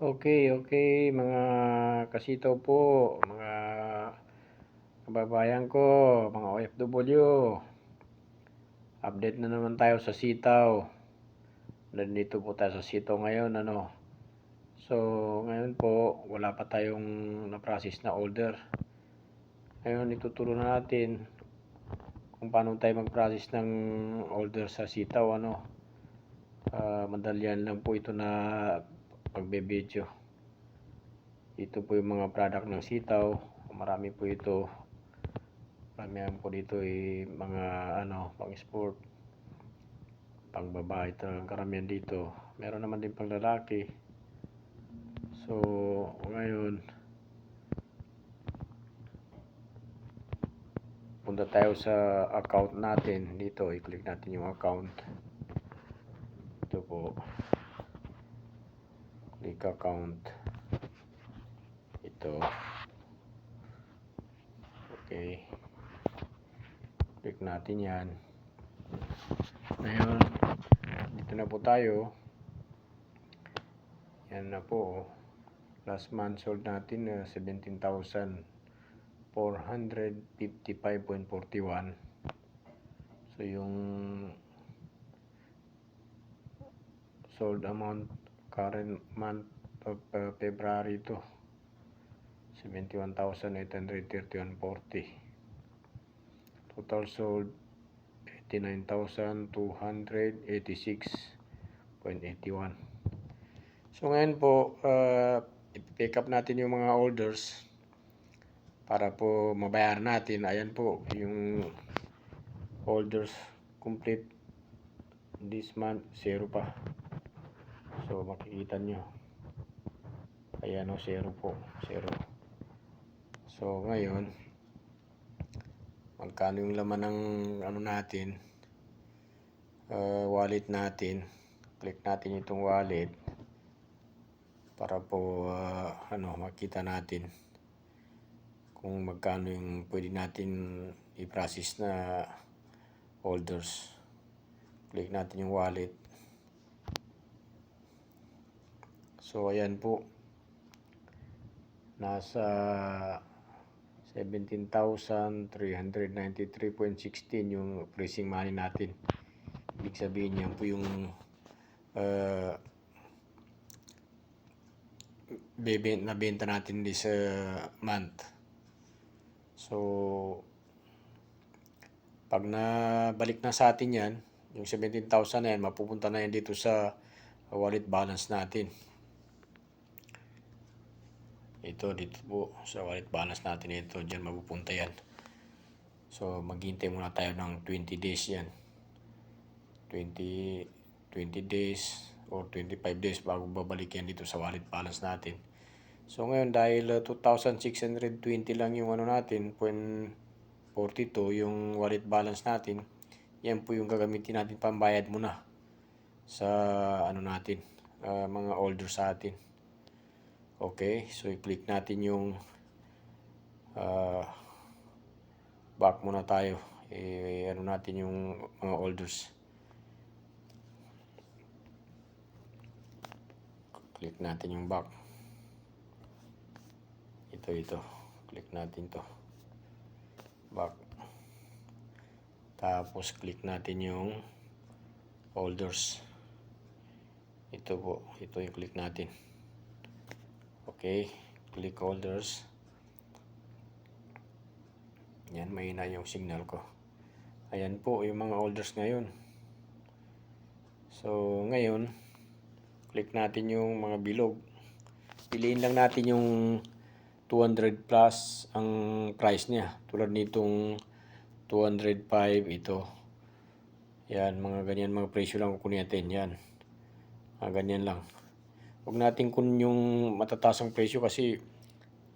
Okay, okay, mga kasitaw po, mga kababayan ko, mga OFW. Update na naman tayo sa sitaw. Nandito po tayo sa sitaw ngayon, ano. So, ngayon po, wala pa tayong na-process na order. Ngayon, ituturo na natin kung paano tayo mag-process ng order sa sitaw, ano. Ah, madalian lang po ito na pagbe-video. Ito po yung mga product ng sitaw. Marami po ito. Marami po dito ay mga ano, pang sport. Pang babae ito karamihan dito. Meron naman din pang lalaki. So, ngayon punta tayo sa account natin dito. I-click natin yung account. Ito po click account. Ito. Okay. Click natin yan. Ngayon dito na po tayo. Yan na po. Last month sold natin uh, 17,455.41 so yung sold amount current month of uh, February to. 71,831.40 total sold 89,286.81 so ngayon po uh, pick up natin yung mga orders para po mabayar natin. Ayan po yung orders complete this month. Zero pa So makikita nyo. Ayan o, zero po. Zero. So ngayon, magkano yung laman ng ano natin, uh, wallet natin. Click natin itong wallet para po uh, ano makita natin kung magkano yung pwede natin i-process na orders. Click natin yung wallet. So, ayan po. Nasa 17,393.16 yung pricing money natin. Ibig sabihin yan po yung uh, nabenta natin this uh, month. So, pag nabalik na sa atin yan, yung 17,000 na yan, mapupunta na yan dito sa wallet balance natin ito dito po sa wallet balance natin ito. Dyan mapupunta yan. So maghintay muna tayo ng 20 days yan. 20 20 days or 25 days bago babalik yan dito sa wallet balance natin. So ngayon dahil uh, 2,620 lang yung ano natin 0.42 yung wallet balance natin yan po yung gagamitin natin pambayad muna sa ano natin uh, mga orders sa atin Okay, so i-click natin yung uh, back muna tayo. Eh, ano natin yung mga orders. Click natin yung back. Ito, ito. Click natin to. Back. Tapos click natin yung orders. Ito po, ito yung click natin. Okay, click holders. Yan, mahina yung signal ko. Ayan po yung mga holders ngayon. So, ngayon, click natin yung mga bilog. Piliin lang natin yung 200 plus ang price niya. Tulad nitong 205 ito. Yan, mga ganyan mga presyo lang kukunin natin. Yan. Mga ganyan lang. Huwag natin kun yung matataas ang presyo kasi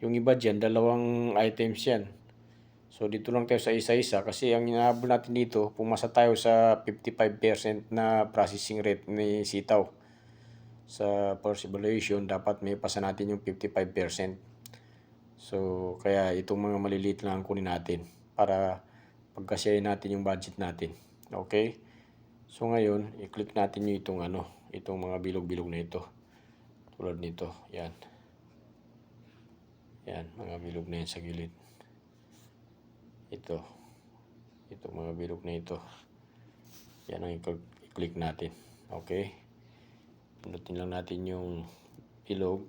yung iba dyan, dalawang items yan. So dito lang tayo sa isa-isa kasi ang inaabol natin dito, pumasa tayo sa 55% na processing rate ni sitaw. Sa first evaluation, dapat may pasa natin yung 55%. So kaya itong mga maliliit lang ang kunin natin para pagkasyahin natin yung budget natin. Okay? So ngayon, i-click natin yung itong ano, itong mga bilog-bilog na ito. Tulad nito. Yan. Yan. Mga bilog na yan sa gilid. Ito. Ito mga bilog na ito. Yan ang i-click natin. Okay. Pinutin lang natin yung bilog.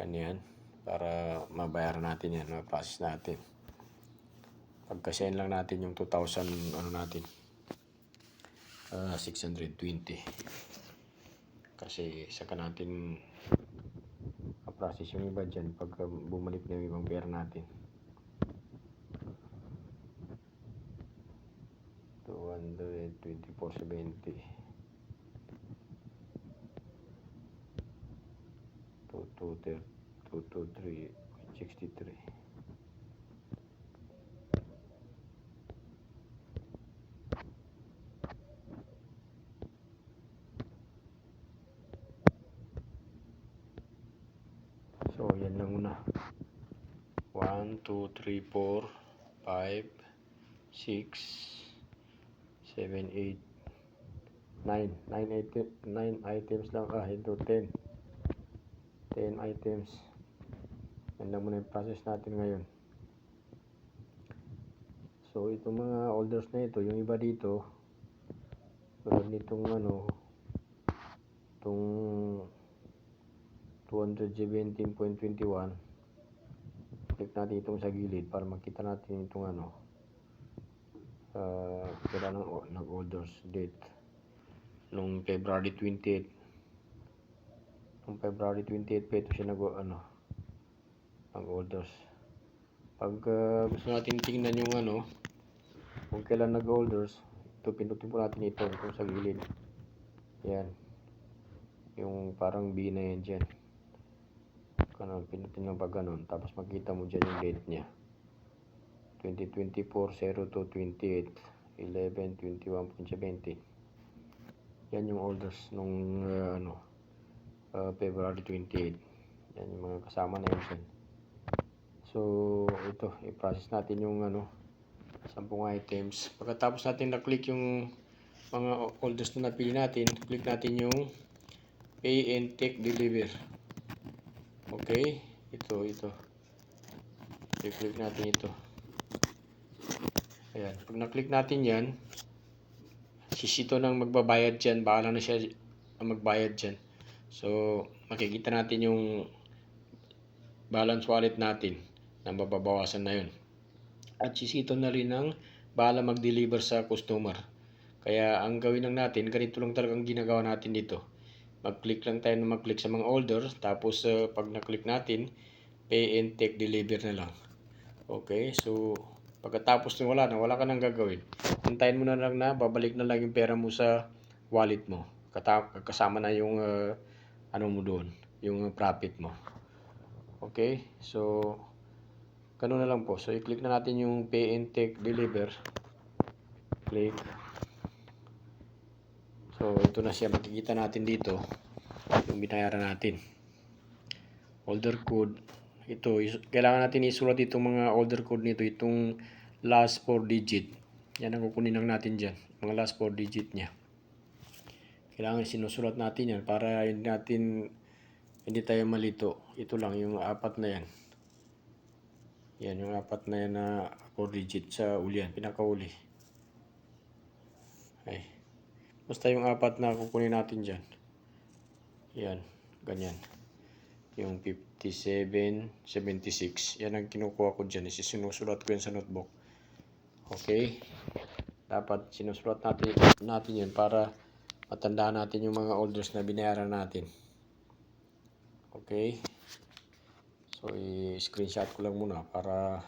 Kanyan. Para mabayaran natin yan. Ma-process natin. Pagkasyahin lang natin yung 2,000 ano natin. ah 620. Kasi saka natin ma-process yung iba dyan pag bumalik na yung ibang pera natin. 224.70 223 So, yan lang muna. 1, 2, 3, 4, 5, 6, 7, 8, 9. 9, item, 9 items lang. Ah, ito 10. 10 items. Yan lang muna process natin ngayon. So, itong mga orders na ito, yung iba dito, tulad nitong ano, itong 217.21 click natin itong sa gilid para makita natin itong ano uh, kailan ng, ng orders date. Nung February 28 nung February 28 pa ito siya nag ano ang orders pag uh, gusto natin tingnan yung ano kung kailan nag orders ito pinutin po natin ito itong sa gilid. Yan. Yung parang B na yan dyan kanon pinutin yung pag ganon tapos makita mo dyan yung date niya. 2024 0228 11 21.70 yan yung orders nung uh, ano uh, February 28 yan yung mga kasama na yun dyan. So ito i-process natin yung ano 10 items. Pagkatapos natin na-click yung mga orders na napili natin click natin yung pay and take deliver okay ito ito. I-click natin ito. Ayan pag na-click natin yan sisito nang magbabayad dyan. Bahala na siya ang magbayad dyan. So makikita natin yung balance wallet natin na mababawasan na yun. At sisito na rin ng bahala mag-deliver sa customer. Kaya ang gawin lang natin ganito lang talagang ginagawa natin dito mag-click lang tayo na mag-click sa mga order. Tapos uh, pag na-click natin pay and take deliver na lang. Okay so pagkatapos na wala na wala ka nang gagawin. Hintayin mo na lang na babalik na lang yung pera mo sa wallet mo. Kasama na yung uh, ano mo doon yung profit mo. Okay so ganun na lang po. So i-click na natin yung pay and take deliver. Click So, ito na siya. Makikita natin dito yung binayaran natin. Order code. Ito, kailangan natin isulat itong mga order code nito. Itong last 4 digit. Yan ang kukunin lang natin dyan. Mga last 4 digit niya. Kailangan sinusulat natin yan para hindi natin hindi tayo malito. Ito lang, yung apat na yan. Yan, yung apat na yan na 4 digit sa ulian. Pinakauli. Ay. Basta yung apat na kukunin natin dyan. Yan, ganyan. Yung 57, 76. Yan ang kinukuha ko dyan. Sinusulat ko yan sa notebook. Okay? Dapat sinusulat natin, natin yan para matandaan natin yung mga orders na binayaran natin. Okay? So, i-screenshot ko lang muna para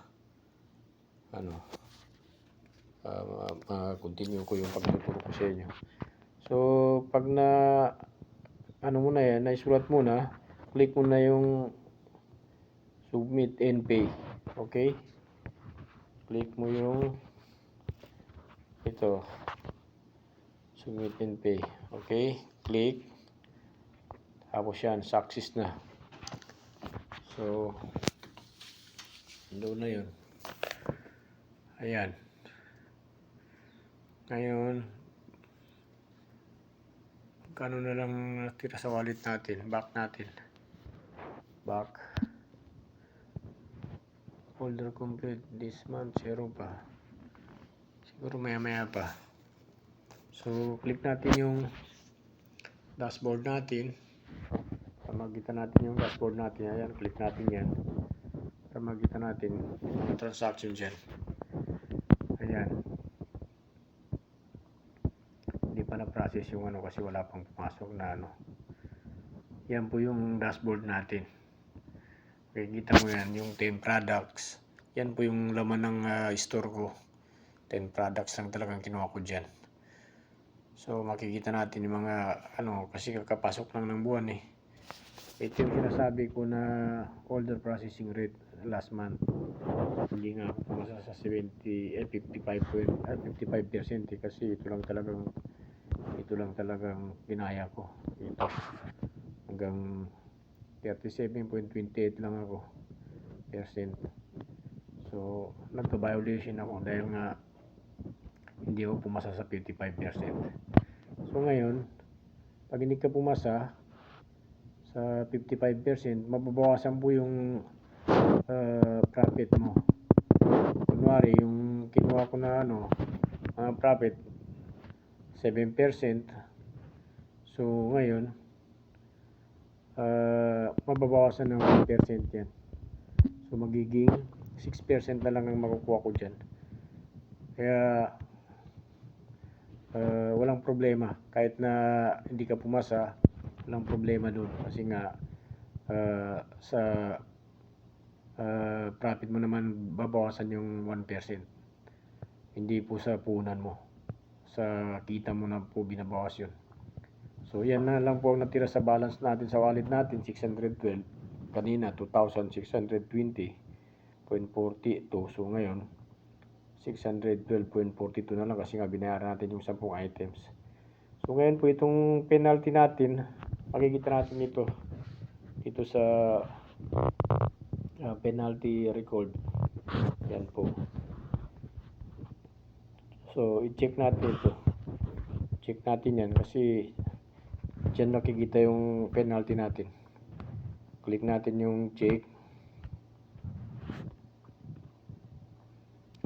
ano uh, ma-continue ko yung pagtuturo ko sa inyo. So, pag na ano mo na yan, naisulat mo na, click mo na yung submit and pay. Okay? Click mo yung ito. Submit and pay. Okay? Click. Tapos yan, success na. So, doon na yun. Ayan. Ngayon, Magkano na lang natira sa wallet natin? Back natin. Back. Folder complete this month. Zero pa. Siguro maya maya pa. So, click natin yung dashboard natin. Para makita natin yung dashboard natin. Ayan, click natin yan. Para makita natin yung transaction dyan. Ayan. Na-process yung ano kasi wala pang pumasok na ano. Yan po yung dashboard natin. Kikita mo yan, yung 10 products. Yan po yung laman ng ah, store ko. 10 products lang talagang kinuha ko dyan. So makikita natin yung mga ano kasi kakapasok lang ng buwan eh. Ito yung sinasabi ko na order processing rate last month. Hindi nga ako pumasa sa 70 eh 55 point, ah, 55% eh, kasi ito lang talagang ito lang talagang ginaya ko. Ito hanggang 37.28 lang ako percent. So, nagka-violation ako dahil nga hindi ako pumasa sa 55%. So, ngayon, pag hindi ka pumasa sa 55%, mababawasan po yung uh, profit mo. Kunwari, yung kinuha ko na ano, mga profit, 7%. So, ngayon, uh, mababawasan ng 1% yan. So, magiging 6% na lang ang makukuha ko dyan. Kaya, uh, walang problema. Kahit na hindi ka pumasa, walang problema doon. Kasi nga, uh, sa uh, profit mo naman, babawasan yung 1%. Hindi po sa punan mo. Sa kita mo na po binabawas yun. So, yan na lang po ang natira sa balance natin sa wallet natin, 612. Kanina, 2,620.42. So, ngayon, 612.42 na lang kasi nga binayaran natin yung 10 items. So, ngayon po itong penalty natin, makikita natin ito dito sa uh, penalty record. Yan po. So, i-check natin ito. Check natin yan kasi Diyan nakikita yung penalty natin. Click natin yung check.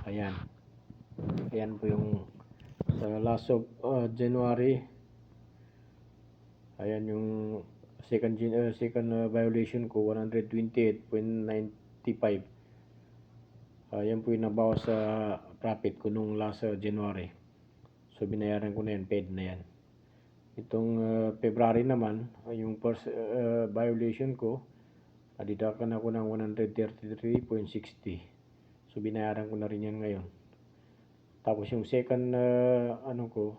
Ayan. Ayan po yung sa last of uh, January. Ayan yung second uh, second uh, violation ko 128.95. Ayan po yung nabawas sa profit ko nung last uh, January. So binayaran ko na yan, paid na yan. Itong uh, February naman, uh, yung first uh, violation ko, adidakan ako ng 133.60. So binayaran ko na rin yan ngayon. Tapos yung second uh, ano ko,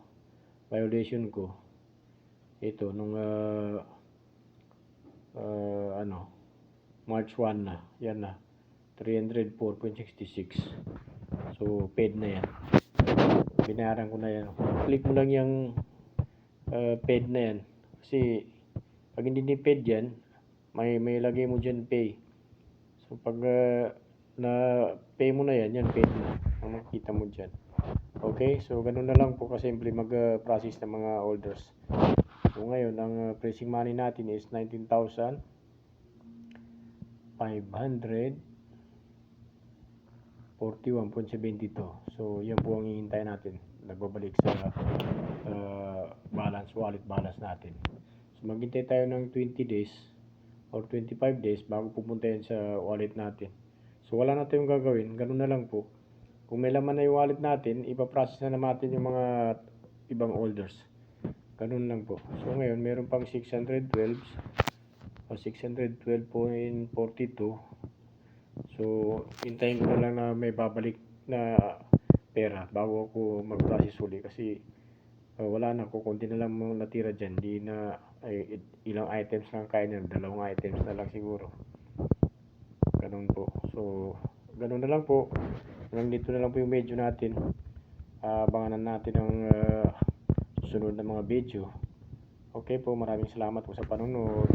violation ko, ito nung uh, uh, ano, March 1 na, yan na, 304.66. So paid na yan. Binayaran ko na yan. Click mo lang yung uh, paid na yan. Kasi, pag hindi ni paid yan, may, may lagay mo dyan pay. So, pag uh, na pay mo na yan, yan paid na. Ang makikita mo dyan. Okay, so ganun na lang po kasi simple mag-process ng mga orders. So ngayon, ang uh, pricing money natin is 19,500 41.72. So, yan po ang hihintay natin. Nagbabalik sa uh, balance, wallet balance natin. So, maghintay tayo ng 20 days or 25 days bago pupunta yan sa wallet natin. So, wala na tayong gagawin. Ganun na lang po. Kung may laman na yung wallet natin, ipaprocess na natin yung mga ibang orders. Ganun lang po. So, ngayon, meron pang 612 o 612.42 So, hintayin ko na lang na may babalik na pera bago ako mag-process uli kasi uh, wala na ko, konti na lang mga natira dyan. Di na ay, ilang items lang kaya niyan, dalawang items na lang siguro. Ganun po. So, ganun na lang po. Hanggang dito na lang po yung medyo natin. Abangan na natin ang uh, susunod na mga video. Okay po, maraming salamat po sa panonood.